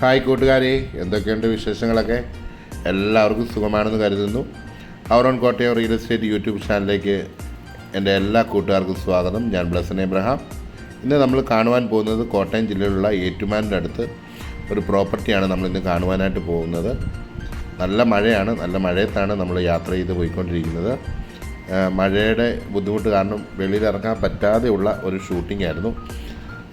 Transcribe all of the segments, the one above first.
Hi കൂട്ടുകാരെ എന്തൊക്കെയുണ്ട് വിശേഷങ്ങളൊക്കെ? എല്ലാവർക്കും സുഖമാണെന്ന് കരുതുന്നു. Our own Kottayam real estate YouTube ചാനലിലേക്ക് എന്റെ എല്ലാ കൂട്ടുകാർക്കും സ്വാഗതം. ഞാൻ ബ്ലസൻ എബ്രഹാം. ഇന്ന് നമ്മൾ കാണുവാൻ പോകുന്നത് കോട്ടയം ജില്ലയിലുള്ള ഏറ്റുമാനിന്റെ അടുത്ത് ഒരു പ്രോപ്പർട്ടിയാണ് നമ്മളിന്ന് കാണുവാനായിട്ട് പോകുന്നത്. നല്ല മഴയാണ് നല്ല മഴയത്താണ് നമ്മൾ യാത്ര ചെയ്ത് പോയിക്കൊണ്ടിരിക്കുന്നത്. മഴയുടെ ബുദ്ധിമുട്ട് കാരണം വെളിയിൽ ഇറങ്ങാൻ പറ്റാതെയുള്ള ഒരു ഷൂട്ടിംഗ് ആയിരുന്നു.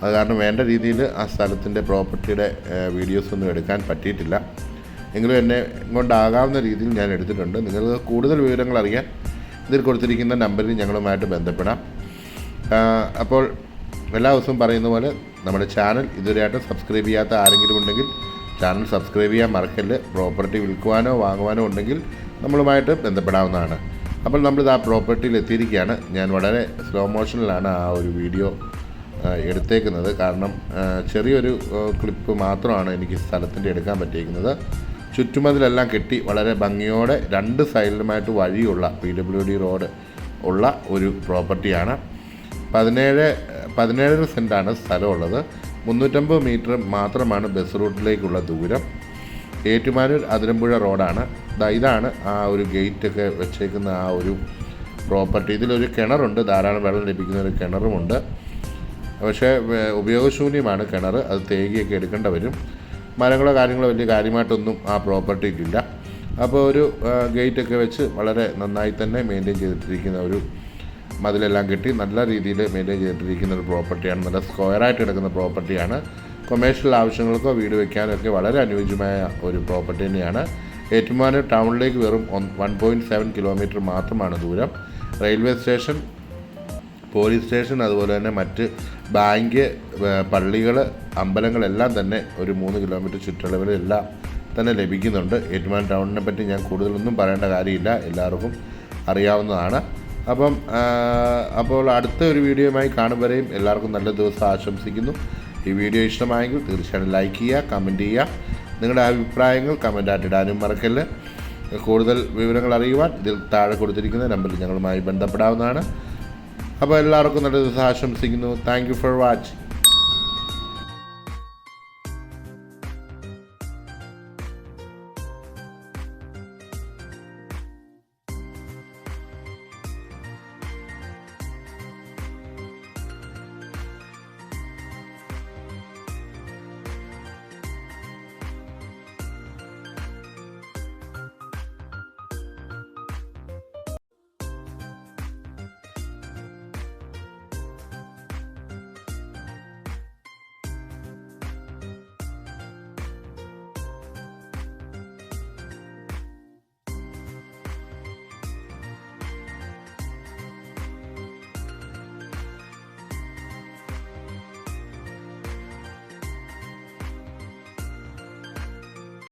അത് കാരണം വേണ്ട രീതിയിൽ ആ സ്ഥലത്തിന്റെ പ്രോപ്പർട്ടിയുടെ വീഡിയോസ് ഒന്നും എടുക്കാൻ പറ്റിയിട്ടില്ല. എങ്കിലും എന്നെ കൊണ്ടാകാവുന്ന രീതിയിൽ ഞാൻ എടുത്തിട്ടുണ്ട്. നിങ്ങൾക്ക് കൂടുതൽ വിവരങ്ങൾ അറിയാൻ ഇതിൽ കൊടുത്തിരിക്കുന്ന നമ്പറിൽ ഞങ്ങളുമായിട്ട് ബന്ധപ്പെടാം. അപ്പോൾ എല്ലാ ദിവസവും പറയുന്ന പോലെ നമ്മുടെ ചാനൽ ഇതുവരെയായിട്ട് സബ്സ്ക്രൈബ് ചെയ്യാത്ത ആരെങ്കിലും ഉണ്ടെങ്കിൽ ചാനൽ സബ്സ്ക്രൈബ് ചെയ്യാൻ മറക്കല്ല്. പ്രോപ്പർട്ടി വിൽക്കുവാനോ വാങ്ങുവാനോ ഉണ്ടെങ്കിൽ നമ്മളുമായിട്ട് ബന്ധപ്പെടാവുന്നതാണ്. അപ്പോൾ നമ്മളിത് ആ പ്രോപ്പർട്ടിയിൽ എത്തിയിരിക്കുകയാണ്. ഞാൻ വളരെ സ്ലോ മോഷനിലാണ് ആ ഒരു വീഡിയോ എടുത്തേക്കുന്നത്. കാരണം ചെറിയൊരു ക്ലിപ്പ് മാത്രമാണ് എനിക്ക് സ്ഥലത്തിന്റെ എടുക്കാൻ പറ്റിയിരിക്കുന്നത്. ചുറ്റുമതിലെല്ലാം കെട്ടി വളരെ ഭംഗിയോടെ രണ്ട് സൈഡിലുമായിട്ട് വഴിയുള്ള പി ഡബ്ല്യു ഡി റോഡ് ഉള്ള ഒരു പ്രോപ്പർട്ടിയാണ്. പതിനേഴ് പതിനേഴര സെന്റാണ് സ്ഥലമുള്ളത്. മുന്നൂറ്റമ്പത് മീറ്റർ മാത്രമാണ് ബസ് റൂട്ടിലേക്കുള്ള ദൂരം. ഏറ്റുമാനൂർ അതിരമ്പുഴ റോഡാണ്. ഇതാണ് ആ ഒരു ഗേറ്റൊക്കെ വെച്ചേക്കുന്ന ആ ഒരു പ്രോപ്പർട്ടി. ഇതിലൊരു കിണറുണ്ട്. ധാരാളം വെള്ളം ലഭിക്കുന്ന ഒരു കിണറുമുണ്ട്. പക്ഷേ ഉപയോഗശൂന്യമാണ് കിണർ അത് തേകിയൊക്കെ എടുക്കേണ്ട വരും. മരങ്ങളോ കാര്യങ്ങളോ വലിയ കാര്യമായിട്ടൊന്നും ആ പ്രോപ്പർട്ടിക്കില്ല അപ്പോൾ ഒരു ഗേറ്റൊക്കെ വെച്ച് വളരെ നന്നായി തന്നെ മെയിന്റെയിൻ ചെയ്തിട്ടിരിക്കുന്ന ഒരു മതിലെല്ലാം കെട്ടി നല്ല രീതിയിൽ മെയിന്റെയിൻ ചെയ്തിട്ടിരിക്കുന്ന ഒരു പ്രോപ്പർട്ടിയാണ്. നല്ല സ്ക്വയറായിട്ട് കിടക്കുന്ന പ്രോപ്പർട്ടിയാണ്. കൊമേഴ്ഷ്യൽ ആവശ്യങ്ങൾക്കോ വീട് വെക്കാനോ ഒക്കെ വളരെ അനുയോജ്യമായ ഒരു പ്രോപ്പർട്ടി തന്നെയാണ്. ഏറ്റുമാനൂർ ടൗണിലേക്ക് വെറും വൺ പോയിന്റ് സെവൻ കിലോമീറ്റർ മാത്രമാണ് ദൂരം. റെയിൽവേ സ്റ്റേഷൻ പോലീസ് സ്റ്റേഷൻ അതുപോലെ തന്നെ മറ്റ് ബാങ്ക് പള്ളികൾ അമ്പലങ്ങളെല്ലാം തന്നെ ഒരു മൂന്ന് കിലോമീറ്റർ ചുറ്റളവിലെല്ലാം തന്നെ ലഭിക്കുന്നുണ്ട്. ഏറ്റുമാൻ ടൗണിനെ പറ്റി ഞാൻ കൂടുതലൊന്നും പറയേണ്ട കാര്യമില്ല. എല്ലാവർക്കും അറിയാവുന്നതാണ്. അപ്പം അപ്പോൾ അടുത്ത ഒരു വീഡിയോയുമായി കാണും വരെയും എല്ലാവർക്കും നല്ല ദിവസം ആശംസിക്കുന്നു. ഈ വീഡിയോ ഇഷ്ടമായെങ്കിൽ തീർച്ചയായും ലൈക്ക് ചെയ്യുക കമന്റ് ചെയ്യുക. നിങ്ങളുടെ അഭിപ്രായങ്ങൾ കമന്റായിട്ട് ഇടാനും മറക്കല്ല്. കൂടുതൽ വിവരങ്ങൾ അറിയുവാൻ ഇതിൽ താഴെ കൊടുത്തിരിക്കുന്ന നമ്പറിൽ ഞങ്ങളുമായി ബന്ധപ്പെടാവുന്നതാണ്. അപ്പോൾ എല്ലാവർക്കും നല്ല ദിവസം ആശംസിക്കുന്നു. Thank you for watching